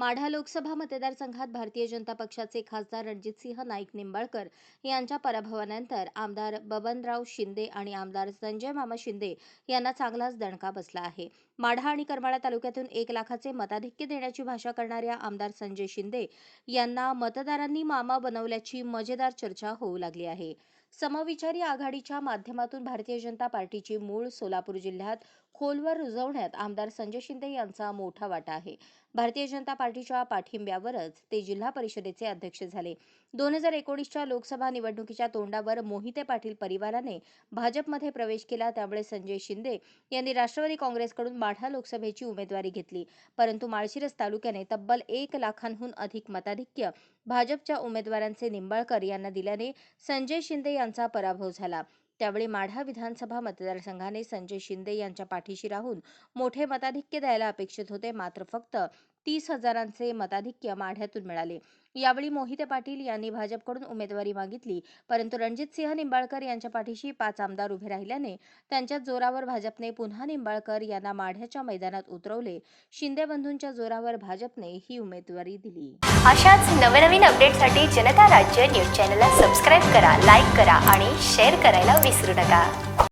माढा लोकसभा मतदारसंघात भारतीय जनता पक्षाचे खासदार रणजितसिंह नाईक निंबाळकर यांच्या पराभवानंतर आमदार बबनराव शिंदे आणि आमदार संजय मामा शिंदे यांना चांगलाच दणका बसला आहे. माढा आणि करमाळा तालुक्यातून एक लाखाचे मताधिक्य देण्याची भाषा करणाऱ्या आमदार संजय शिंदे यांना मतदारांनी मामा बनवल्याची मजेदार चर्चा होऊ लागली आहे. समविचारी आघाडीच्या माध्यमातून भारतीय जनता पार्टीची मूळ सोलापूर जिल्ह्यात खोलवर रुजवण्यात आमदार संजय शिंदे यांचा मोठा वाटा आहे. भारतीय जनता पार्टीच्या पाठिंब्यावरच ते जिल्हा परिषदेचे अध्यक्ष झाले. दोन हजार एकोणीसच्या लोकसभा निवडणुकीच्या तोंडावर मोहिते पाटील परिवाराने भाजपमध्ये प्रवेश केला त्यामुळे संजय शिंदे यांनी राष्ट्रवादी काँग्रेसकडून माढा लोकसभेची उमेदवारी घेतली. परंतु माळशिरस तालुक्याने तब्बल एक लाखांहून अधिक मताधिक्य भाजपच्या उमेदवारांचे निंबाळकर यांना दिल्याने संजय शिंदे यांचा पराभव झाला. त्यावेळी माढा विधानसभा मतदारसंघाने संजय शिंदे यांच्या पाठीशी राहून मोठे मताधिक्य द्यायला अपेक्षित होते. मात्र फक्त तीस हजारांचे मताधिक्य माढ्यातून मिळाले. यावेळी मोहिते पाटील यांनी भाजपकडून उमेदवारी मागितली. परंतु रणजितसिंह निंबाळकर यांच्या पाठीशी पाच आमदार उभे राहिल्याने त्यांच्या जोरावर भाजपने पुन्हा निंबाळकर यांना माढ्याच्या मैदानात उतरवले. शिंदे बंधूंच्या जोरावर भाजपने ही उमेदवारी दिली. अशाच नवनवीन अपडेटसाठी जनता राज्य न्यूज चॅनलला सबस्क्राईब करा लाईक करा आणि शेअर करायला विसरू नका.